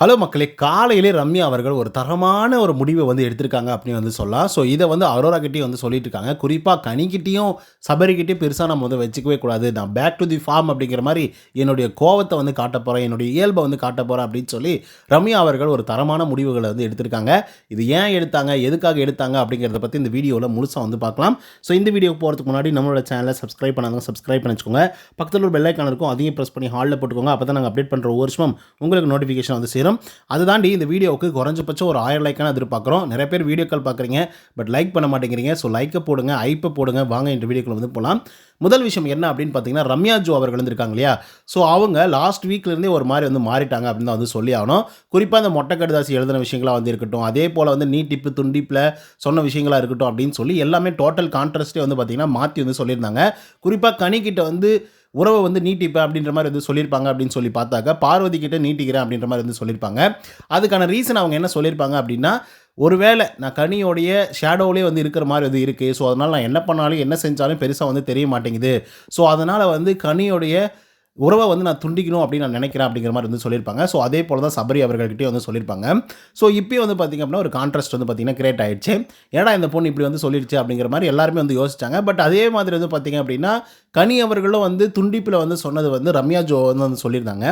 Hello மக்களே காலையிலே ரம்யா அவர்கள் ஒரு தரமான ஒரு முடிவை வந்து எடுத்திருக்காங்க அப்படின்னு வந்து சொல்லலாம். ஸோ இதை வந்து அரோரா கிட்டேயும் வந்து சொல்லிட்டு இருக்காங்க. குறிப்பாக கனிக்கிட்டையும் சபரிக்கிட்டேயும் பெருசாக நம்ம வந்து வச்சுக்கவே கூடாது. நான் பேக் டு தி ஃபார்ம் அப்படிங்கிற மாதிரி என்னுடைய கோவத்தை வந்து காட்ட போகிறேன் என்னுடைய இயல்பை வந்து காட்ட போகிறேன் அப்படின்னு சொல்லி ரம்யா அவர்கள் ஒரு தரமான முடிவுகளை வந்து எடுத்திருக்காங்க. இது ஏன் எடுத்தாங்க எதுக்காக எடுத்தாங்க அப்படிங்கிறத பற்றி இந்த வீடியோவில் முழுசாக வந்து பார்க்கலாம். ஸோ இந்த வீடியோக்கு போகிறதுக்கு முன்னாடி நம்மளோட சேனலை சப்ஸ்கிரைப் பண்ணாங்க சப்ஸ்கிரைப் பண்ணி வச்சுக்கோங்க பக்கத்தில் ஒரு பெல்லைக்கான இருக்கும் அதையும் ப்ரெஸ் பண்ணி ஹாலில் போட்டுக்கோங்க. அப்போ தான் நாங்கள் அப்டேட் பண்ணுற ஒரு வருஷம் உங்களுக்கு நோட்டிஃபிகேஷன் வந்து சேரும். அது தாண்டி இந்த வீடியோவுக்கு குறைஞ்சபட்சம் ஒரு ஆயிரம் லைக்கான எதிர்பார்க்குறோம். நிறைய பேர் வீடியோக்கள் பார்க்குறீங்க பட் லைக் பண்ண மாட்டேங்கிறீங்க. ஸோ லைக்கை போடுங்க ஐப்பை போடுங்க. வாங்க இந்த வீடியோக்கள் வந்து போகலாம் முதல் விஷயம் என்ன அப்படின்னு பார்த்தீங்கன்னா ரம்யா ஜோ அவர்கள் இருந்திருக்காங்க இல்லையா? ஸோ அவங்க லாஸ்ட் வீக்லேருந்தே ஒரு மாதிரி வந்து மாறிட்டாங்க அப்படின்னு தான் வந்து சொல்லி ஆகணும். குறிப்பாக அந்த மொட்டை கடுதாசி எழுதின விஷயங்களாக வந்து இருக்கட்டும் அதே போல் வந்து நீட்டிப்பு துண்டிப்பில் சொன்ன விஷயங்களா இருக்கட்டும் அப்படின்னு சொல்லி எல்லாமே டோட்டல் கான்ட்ராஸ்டே வந்து பார்த்தீங்கன்னா மாற்றி வந்து சொல்லியிருந்தாங்க. குறிப்பாக கனிக்கிட்ட வந்து உறவை வந்து நீட்டிப்பேன் அப்படின்ற மாதிரி வந்து சொல்லியிருப்பாங்க அப்படின்னு சொல்லி பார்த்தாக்க பார்வதி கிட்ட நீட்டிக்கிறேன் அப்படின்ற மாதிரி வந்து சொல்லியிருப்பாங்க. அதுக்கான ரீசன் அவங்க என்ன சொல்லியிருப்பாங்க அப்படின்னா ஒருவேளை நான் கனியோடைய ஷேடோவிலே வந்து இருக்கிற மாதிரி வந்து இருக்குது ஸோ அதனால் நான் என்ன பண்ணாலும் என்ன செஞ்சாலும் பெருசாக வந்து தெரிய மாட்டேங்குது. ஸோ அதனால் வந்து கனியோடைய உறவை வந்து நான் துண்டிக்கணும் அப்படின்னு நான் நினைக்கிறேன் அப்படிங்கிற மாதிரி வந்து சொல்லியிருப்பாங்க. ஸோ அதே போல் தான் சபரி அவர்கள்கிட்டயும் வந்து சொல்லியிருப்பாங்க. ஸோ இப்போயும் வந்து பார்த்திங்க அப்படின்னா ஒரு கான்ட்ராஸ்ட் வந்து பார்த்திங்கன்னா கிரியேட் ஆயிடுச்சு. ஏன்னா இந்த பொண்ணு இப்படி வந்து சொல்லிடுச்சு அப்படிங்கிற மாதிரி எல்லாருமே வந்து யோசிச்சாங்க. பட் அதே மாதிரி வந்து பார்த்திங்க அப்படின்னா கனி அவர்களும் வந்து துண்டிப்பில் வந்து சொன்னது வந்து ரம்யா ஜோ வந்து வந்து சொல்லியிருந்தாங்க.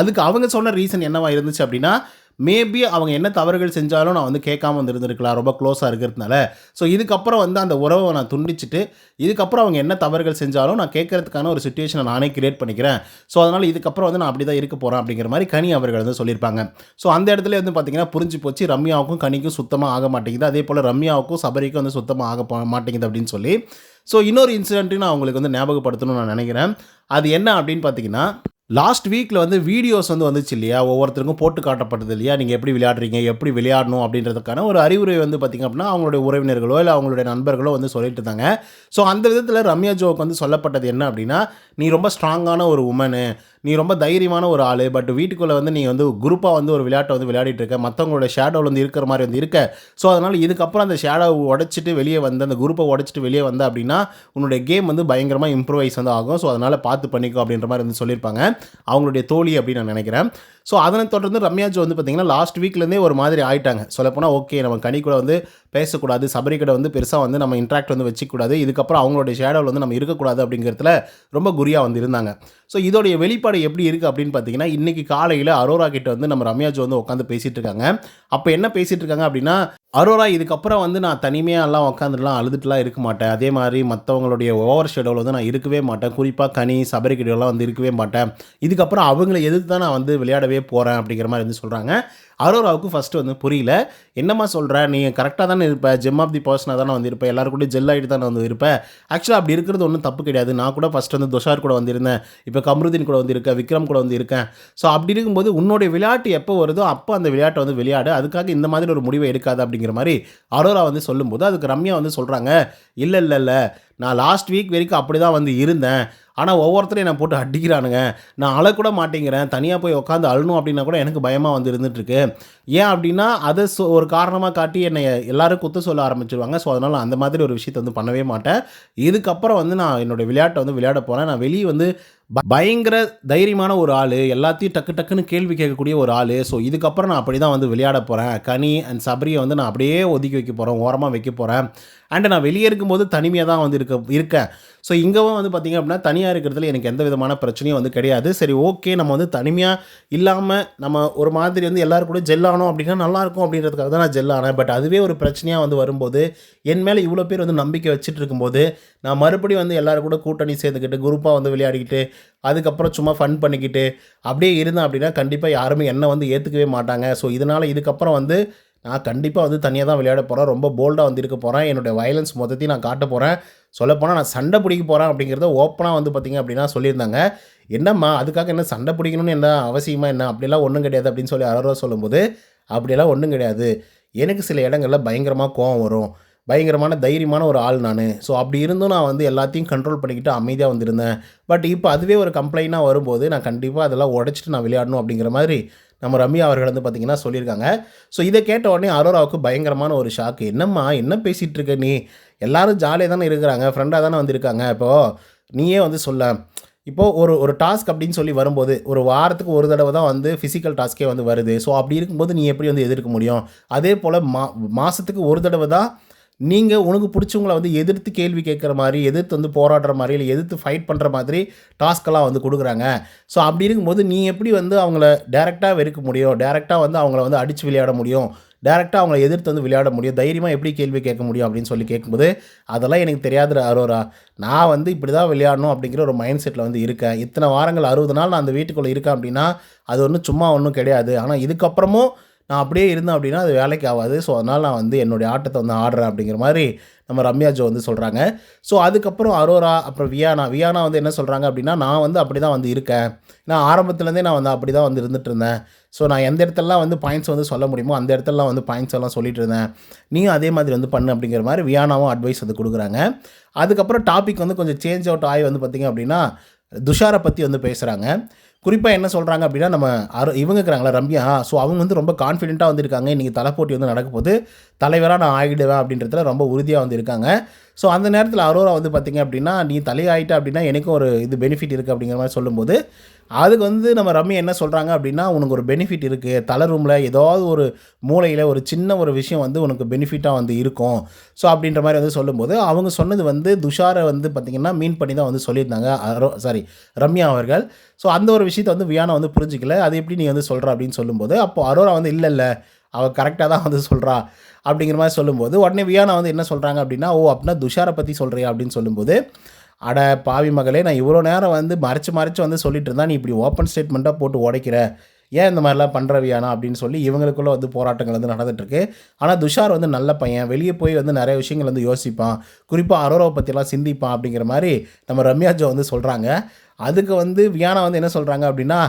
அதுக்கு அவங்க சொன்ன ரீசன் என்னவா இருந்துச்சு அப்படின்னா மேபி அவங்க என்ன தவறுகள் செஞ்சாலும் நான் வந்து கேட்காம வந்து இருந்திருக்கலாம் ரொம்ப க்ளோஸாக இருக்கிறதுனால. ஸோ இதுக்கப்புறம் வந்து அந்த உறவை நான் துண்டிச்சிட்டு இதுக்கப்புறம் அவங்க என்ன தவறுகள் செஞ்சாலும் நான் கேட்கறதுக்கான ஒரு சுச்சுவேஷனை நானே கிரியேட் பண்ணிக்கிறேன். ஸோ அதனால் இதுக்கப்புறம் வந்து நான் அப்படி தான் இருக்க போகிறேன் அப்படிங்கிற மாதிரி கனி அவர்கள் வந்து சொல்லியிருப்பாங்க. ஸோ அந்த இடத்துல வந்து பார்த்தீங்கன்னா புரிஞ்சு போச்சு ரம்யாவுக்கும் கனிக்கும் சுத்தமாக ஆக மாட்டேங்குது. அதே போல் ரம்யாவுக்கும் சபரிக்கும் வந்து சுத்தமாக ஆக போ- மாட்டேங்குது அப்படின்னு சொல்லி. ஸோ இன்னொரு இன்சிடென்ட்டு நான் உங்களுக்கு வந்து ஞாபகப்படுத்தணும்னு நான் நினைக்கிறேன். அது என்ன அப்படின்னு பார்த்தீங்கன்னா லாஸ்ட் வீக்கில் வந்து வீடியோஸ் வந்து வந்துச்சு இல்லையா? ஒவ்வொருத்தருக்கும் போட்டு காட்டப்பட்டது இல்லையா? நீங்கள் எப்படி விளையாடுறீங்க? எப்படி விளையாடணும்? அப்படின்றதுக்கான ஒரு அறிவுரை வந்து பார்த்திங்க அப்படின்னா அவங்களுடைய உறவினர்களோ இல்லை அவங்களுடைய நண்பர்களோ வந்து சொல்லிட்டு இருந்தாங்க. ஸோ அந்த விதத்தில் ரம்யா ஜோவுக்கு வந்து சொல்லப்பட்டது என்ன அப்படின்னா நீ ரொம்ப ஸ்ட்ராங்கான ஒரு உமனு நீ ரொம்ப தைரியமான ஒரு ஆள் பட் வீட்டுக்குள்ளே வந்து நீ வந்து குரூப்பாக வந்து ஒரு விளையாட்டை வந்து விளையாடிட்டு இருக்க. மற்றவங்களோட ஷேடோவில் வந்து இருக்கிற மாதிரி வந்து இருக்க. ஸோ அதனால் இதுக்கப்புறம் அந்த ஷேடோவை உடச்சிட்டு வெளியே வந்து அந்த குரூப்பை உடச்சிட்டு வெளியே வந்த அப்படின்னா உன்னுடைய கேம் வந்து பயங்கரமாக இம்ப்ரூவைஸ் வந்து ஆகும். ஸோ அதனால் பார்த்து பண்ணிக்கோ அப்படின்ற மாதிரி வந்து சொல்லியிருப்பாங்க. அவங்களுடைய தோழி அப்படின்னு நான் நினைக்கிறேன். ஸோ அதனை தொடர்ந்து ரம்யாஜி வந்து பார்த்திங்கன்னா லாஸ்ட் வீக்லேருந்தே ஒரு மாதிரி ஆயிட்டாங்க. சொல்லப்போனால் ஓகே நம்ம கனி கூட வந்து பேசக்கூடாது சபரி கூட வந்து பெருசாக வந்து நம்ம இன்ட்ராக்ட் வந்து வச்சுக்கூடாது இதுக்கப்புறம் அவங்களுடைய ஷேடோவில் வந்து நம்ம இருக்கக்கூடாது அப்படிங்கிறதுல ரொம்ப குறியாக வந்து இருந்தாங்க. ஸோ இதோடைய வெளிப்பாடு எப்படி இருக்குது அப்படின்னு பார்த்தீங்கன்னா இன்றைக்கி காலையில் அரோரா கிட்ட வந்து நம்ம ரம்யாஜி வந்து உட்காந்து பேசிகிட்டு இருக்காங்க. அப்போ என்ன பேசிகிட்டு இருக்காங்க அப்படின்னா அரோரா இதுக்கப்புறம் வந்து நான் தனிமையாக எல்லாம் உட்காந்துட்டுலாம் அழுதுட்டுலாம் இருக்க மாட்டேன். அதே மாதிரி மற்றவங்களுடைய ஓவர் ஷெடியூல் வந்து நான் இருக்கவே மாட்டேன். குறிப்பாக கனி சபரிக்கிட்டலாம் வந்து இருக்கவே மாட்டேன். இதுக்கப்புறம் அவங்கள எதிர்த்து தான் நான் வந்து விளையாடவே போகிறேன் அப்படிங்கிற மாதிரி வந்து சொல்கிறாங்க அரோராவுக்கு ஃபஸ்ட்டு வந்து புரியல. என்னம்மா சொல்கிற நீ கரெக்டாக தானே இருப்பேன் ஜெம் ஆஃப் தி பர்சனாக தானே வந்து இருப்பேன் எல்லாரும் ஜெல் ஆகிட்டு தானே வந்து இருப்பேன் ஆக்சுவலாக அப்படி இருக்கிறது ஒன்றும் தப்பு கிடையாது. நான் கூட ஃபஸ்ட் வந்து துஷார் கூட வந்திருந்தேன். இப்போ கமருதீன் கூட வந்து இருக்கேன் விக்ரம் கூட வந்து இருக்கேன் ஸோ அப்படி இருக்கும்போது உன்னுடைய விளையாட்டு எப்போ வருதோ அப்போ அந்த விளையாட்டை வந்து விளையாடு. அதுக்காக இந்த மாதிரி ஒரு முடிவை எடுக்காது அப்படிங்கிற மாதிரி அரோரா வந்து சொல்லும்போது அதுக்கு ரம்யா வந்து சொல்கிறாங்க இல்லை இல்லை இல்லை. நான் லாஸ்ட் வீக் வரைக்கும் அப்படி தான் வந்து இருந்தேன். ஆனால் ஒவ்வொருத்தரையும் நான் போட்டு அடிக்கிறானுங்க. நான் அழக்கூட மாட்டேங்கிறேன். தனியாக போய் உட்காந்து அழணும் அப்படின்னா கூட எனக்கு பயமாக வந்து இருந்துகிட்ருக்கு ஏன் அப்படின்னா அதை சொ ஒரு காரணமாக காட்டி என்னை எல்லோரும் குத்து சொல்ல ஆரம்பிச்சிருவாங்க. ஸோ அதனால் அந்த மாதிரி ஒரு விஷயத்தை வந்து பண்ணவே மாட்டேன். இதுக்கப்புறம் வந்து நான் என்னோடய விளையாட்டை வந்து விளையாட போகிறேன் நான் வெளியே வந்து பயங்கர தைரியமான ஒரு ஆள் எல்லாத்தையும் டக்கு டக்குன்னு கேள்வி கேட்கக்கூடிய ஒரு ஆள். ஸோ இதுக்கப்புறம் நான் அப்படி தான் வந்து விளையாட போகிறேன் கனி அண்ட் சபரியை வந்து நான் அப்படியே ஒதுக்கி வைக்க போகிறேன் ஓரமாக வைக்க போகிறேன் அண்ட் நான் வெளியே இருக்கும்போது தனிமையாக தான் வந்து இருக்க இருக்கேன். ஸோ இங்கேவும் வந்து பார்த்திங்க அப்படின்னா தனியாக இருக்கிறதுல எனக்கு எந்த விதமான பிரச்சனையும் வந்து கிடையாது. சரி ஓகே நம்ம வந்து தனிமையாக இல்லாமல் நம்ம ஒரு மாதிரி வந்து எல்லாரும் கூட ஜெல்லானோம் அப்படின்னா நல்லாயிருக்கும் அப்படின்றதுக்காக தான் நான் ஜெல் ஆனேன். பட் அதுவே ஒரு பிரச்சனையாக வந்து வரும்போது என் மேலே இவ்வளோ பேர் வந்து நம்பிக்கை வச்சுட்டு இருக்கும்போது நான் மறுபடியும் வந்து எல்லாரும் கூட கூட்டணி சேர்ந்துக்கிட்டு குரூப்பாக வந்து விளையாடிக்கிட்டு அதுக்கப்புறம் சும்மா ஃபன் பண்ணிக்கிட்டு அப்படியே இருந்தேன் அப்படின்னா கண்டிப்பாக யாருமே என்னை வந்து ஏற்றுக்கவே மாட்டாங்க. ஸோ இதனால் இதுக்கப்புறம் வந்து நான் கண்டிப்பாக வந்து தனியாக தான் விளையாட போகிறேன் ரொம்ப போல்டாக வந்து இருக்க போகிறேன் என்னுடைய வயலன்ஸ் மொத்தத்தையும் நான் காட்ட போகிறேன் சொல்லப்போனால் நான் சண்டை பிடிக்க போகிறேன் அப்படிங்கிறத ஓப்பனாக வந்து பார்த்திங்க அப்படின்னா சொல்லியிருந்தாங்க. என்னம்மா அதுக்காக என்ன சண்டை பிடிக்கணும்னு என்ன அவசியமாக என்ன? அப்படிலாம் ஒன்றும் கிடையாது அப்படின்னு சொல்லி அறவா சொல்லும்போது அப்படியெல்லாம் ஒன்றும் கிடையாது. எனக்கு சில இடங்களில் பயங்கரமாக கோவம் வரும். பயங்கரமான தைரியமான ஒரு ஆள் நான். ஸோ அப்படி இருந்தும் நான் வந்து எல்லாத்தையும் கண்ட்ரோல் பண்ணிக்கிட்டு அமைதியாக வந்திருந்தேன். பட் இப்போ அதுவே ஒரு கம்ப்ளைண்ட்டாக வரும்போது நான் கண்டிப்பாக அதெல்லாம் உடச்சிட்டு நான் விளையாடணும் அப்படிங்கிற மாதிரி நம்ம ரம்யா அவர்கள் வந்து பார்த்திங்கன்னா சொல்லியிருக்காங்க. ஸோ இதை கேட்ட உடனே அரோராவுக்கு பயங்கரமான ஒரு ஷாக்கு என்னம்மா என்ன பேசிகிட்டு இருக்க நீ? எல்லாரும் ஜாலியாக தானே இருக்கிறாங்க. ஃப்ரெண்டாக தானே வந்திருக்காங்க. இப்போது நீயே வந்து சொல்ல. இப்போது ஒரு ஒரு டாஸ்க் அப்படின்னு சொல்லி வரும்போது ஒரு வாரத்துக்கு ஒரு தடவை தான் வந்து ஃபிசிக்கல் டாஸ்க்கே வந்து வருது. ஸோ அப்படி இருக்கும்போது நீ எப்படி வந்து எதிர்க்க முடியும்? அதே போல் மா மாதத்துக்கு ஒரு தடவை தான் நீங்கள் உனக்கு பிடிச்சவங்கள வந்து எதிர்த்து கேள்வி கேட்குற மாதிரி எதிர்த்து வந்து போராடுற மாதிரி இல்லை எதிர்த்து ஃபைட் பண்ணுற மாதிரி டாஸ்க்கெல்லாம் வந்து கொடுக்குறாங்க. ஸோ அப்படி இருக்கும்போது நீ எப்படி வந்து அவங்கள டேரெக்டாக வெறுக்க முடியும்? டேரெக்டாக வந்து அவங்கள வந்து அடித்து விளையாட முடியும்? டேரெக்டாக அவங்கள எதிர்த்து வந்து விளையாட முடியும்? தைரியமாக எப்படி கேள்வி கேட்க முடியும்? அப்படின்னு சொல்லி கேட்கும்போது அதெல்லாம் எனக்கு தெரியாத அரோரா. நான் வந்து இப்படி தான் விளையாடணும் அப்படிங்கிற ஒரு மைண்ட் செட்டில் வந்து இருக்கேன். இத்தனை வாரங்கள் அறுபது நாள் நான் அந்த வீட்டுக்குள்ளே இருக்கேன் அப்படின்னா அது ஒன்றும் சும்மா ஒன்றும் கிடையாது. ஆனால் இதுக்கப்புறமும் நான் அப்படியே இருந்தேன் அப்படின்னா அது வேலைக்கு ஆகாது. ஸோ அதனால் நான் வந்து என்னுடைய ஆட்டத்தை வந்து ஆடுறேன் அப்படிங்கிற மாதிரி நம்ம ரம்யா ஜோ வந்து சொல்கிறாங்க ஸோ அதுக்கப்புறம் அரோரா அப்புறம் வியானா. வியானா வந்து என்ன சொல்கிறாங்க அப்படின்னா நான் வந்து அப்படி தான் வந்து இருக்கேன். நான் ஆரம்பத்துலேருந்தே நான் வந்து அப்படி தான் வந்து இருந்துட்டு இருந்தேன். ஸோ நான் எந்த இடத்துலலாம் வந்து பாயிண்ட்ஸ் வந்து சொல்ல முடியுமோ அந்த இடத்துலலாம் வந்து பாயிண்ட்ஸ் எல்லாம் சொல்லிட்டு இருந்தேன். நீயும் அதே மாதிரி வந்து பண்ணு அப்படிங்கிற மாதிரி வியானாவும் அட்வைஸ் வந்து கொடுக்குறாங்க. அதுக்கப்புறம் டாபிக் வந்து கொஞ்சம் சேஞ்ச் அவுட் ஆகி வந்து பார்த்திங்க அப்படின்னா துஷாரை பற்றி வந்து பேசுகிறாங்க குறிப்பாக என்ன சொல்கிறாங்க அப்படின்னா நம்ம அரு இவங்க இருக்கிறாங்களா ரம்யா. ஸோ அவங்க வந்து ரொம்ப கான்ஃபிடென்ட்டாக வந்திருக்காங்க. இன்றைக்கி தலைப்போட்டி வந்து நடக்கும்போது போது தலைவராக நான் ஆகிடுவேன் அப்படின்றதுல ரொம்ப உறுதியாக வந்து இருக்காங்க ஸோ அந்த நேரத்தில் அரோரா வந்து பார்த்திங்க அப்படின்னா நீ தலையாயிட்ட அப்படின்னா எனக்கும் ஒரு இது பெனிஃபிட் இருக்குது அப்படிங்கிற மாதிரி சொல்லும்போது அதுக்கு வந்து நம்ம ரம்யா என்ன சொல்கிறாங்க அப்படின்னா உனக்கு ஒரு பெனிஃபிட் இருக்குது தலை ரூமில் ஏதாவது ஒரு மூளையில் ஒரு சின்ன ஒரு விஷயம் வந்து உனக்கு பெனிஃபிட்டாக வந்து இருக்கும். ஸோ அப்படின்ற மாதிரி வந்து சொல்லும்போது அவங்க சொன்னது வந்து துஷாரை வந்து பார்த்திங்கன்னா மீன் பண்ணி தான் வந்து சொல்லியிருந்தாங்க. அரோ சாரி ரம்யா அவர்கள். ஸோ அந்த ஒரு விஷயத்தை வந்து வியானா வந்து புரிஞ்சிக்கல. அது எப்படி நீ வந்து சொல்கிற அப்படின்னு சொல்லும்போது அப்போ அரோரா வந்து இல்லை இல்லை அவள் கரெக்டாக தான் வந்து சொல்கிறா அப்படிங்கிற மாதிரி சொல்லும்போது உடனே வியானா வந்து என்ன சொல்கிறாங்க அப்படின்னா ஓ அப்படின்னா துஷாரை பற்றி சொல்கிறியா அப்படின்னு சொல்லும்போது அட பாவி மகளே நான் இவ்வளோ நேரம் வந்து மறைச்சு மறைச்சு வந்து சொல்லிட்டு இருந்தா நீ இப்படி ஓப்பன் ஸ்டேட்மெண்ட்டாக போட்டு உடைக்கிற. ஏன் இந்த மாதிரிலாம் பண்ணுற வியானா? அப்படின்னு சொல்லி இவங்களுக்குள்ள வந்து போராட்டங்கள் வந்து நடந்துகிட்ருக்கு ஆனால் துஷார் வந்து நல்ல பையன். வெளியே போய் வந்து நிறைய விஷயங்கள் வந்து யோசிப்பான். குறிப்பாக அரோரோவை பற்றிலாம் சிந்திப்பான் அப்படிங்கிற மாதிரி நம்ம ரம்யா ஜோ வந்து சொல்கிறாங்க அதுக்கு வந்து வியானா வந்து என்ன சொல்கிறாங்க அப்படின்னா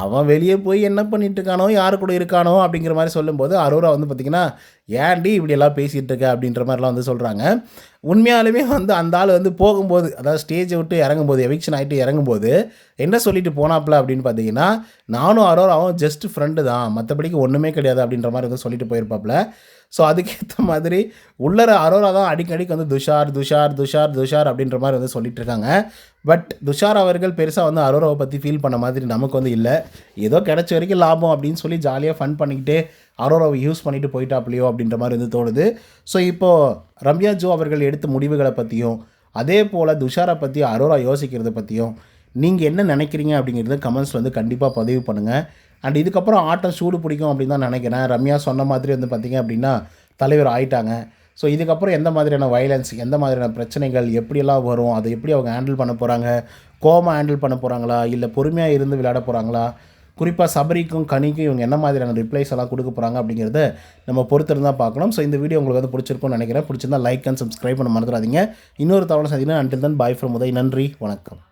அவன் வெளியே போய் என்ன பண்ணிட்டு இருக்கானோ யார் கூட இருக்கானோ அப்படிங்கிற மாதிரி சொல்லும்போது அரோரா வந்து பார்த்திங்கன்னா ஏன்டி இப்படியெல்லாம் பேசிகிட்டு இருக்க? அப்படின்ற மாதிரிலாம் வந்து சொல்கிறாங்க உண்மையாலுமே வந்து அந்த ஆள் வந்து போகும்போது அதாவது ஸ்டேஜை விட்டு இறங்கும்போது எவிக்ஷன் ஆகிட்டு இறங்கும்போது என்ன சொல்லிட்டு போனாப்புல அப்படின்னு பார்த்தீங்கன்னா நானும் அரோராவும் ஜஸ்ட் ஃப்ரெண்டு தான். மற்றபடிக்கு ஒன்றுமே கிடையாது அப்படின்ற மாதிரி வந்து சொல்லிட்டு போயிருப்பாப்புல ஸோ அதுக்கேற்ற மாதிரி உள்ளர அரோரா தான் அடிக்கடிக்கு வந்து துஷார் துஷார் துஷார் துஷார் அப்படின்ற மாதிரி வந்து சொல்லிட்டு இருக்காங்க. பட் துஷார் அவர்கள் பெருசாக வந்து அரோராவை பற்றி ஃபீல் பண்ண மாதிரி நமக்கு வந்து இல்லை. ஏதோ கிடைச்ச வரைக்கும் லாபம் அப்படின்னு சொல்லி ஜாலியாக ஃபன் பண்ணிக்கிட்டு அரோராவை யூஸ் பண்ணிட்டு போயிட்டாப்லையோ அப்படின்ற மாதிரி வந்து தோணுது. ஸோ இப்போது ரம்யா ஜோ அவர்கள் எடுத்த முடிவுகளை பற்றியும் அதே போல் துஷாரை பற்றி அரோரா யோசிக்கிறத பற்றியும் நீங்கள் என்ன நினைக்கிறீங்க அப்படிங்கிறத கமெண்ட்ஸில் வந்து கண்டிப்பாக பதிவு பண்ணுங்கள் அண்ட் இதுக்கப்புறம் ஆட்டம் சூடு பிடிக்கும் அப்படின்னு தான் நினைக்கிறேன். ரம்யா சொன்ன மாதிரி வந்து பார்த்திங்க அப்படின்னா தலைவர் ஆயிட்டாங்க. ஸோ இதுக்கப்புறம் எந்த மாதிரியான வயலன்ஸ் எந்த மாதிரியான பிரச்சனைகள் எப்படியெல்லாம் வரும் அதை எப்படி அவங்க ஹேண்டில் பண்ண போகிறாங்க கோமா ஹேண்டில் பண்ண போகிறாங்களா இல்லை பொறுமையாக இருந்து விளையாட போகிறாங்களா குறிப்பாக சபரிக்கும் கனிக்கும் இவங்க என்ன மாதிரியான ரிப்ளைஸ் எல்லாம் கொடுக்க போகிறாங்க அப்படிங்கிறத நம்ம பொறுத்திருந்தால் பார்க்கணும் ஸோ இந்த வீடியோ உங்களுக்கு வந்து பிடிச்சிருக்கும்னு நினைக்கிறேன். பிடிச்சிருந்தா லைக் அண்ட் சப்ஸ்கிரைப் பண்ண மறந்துடாதீங்க. இன்னொரு தவணை சந்திங்கன்னா until then bye from Uday. நன்றி. வணக்கம்.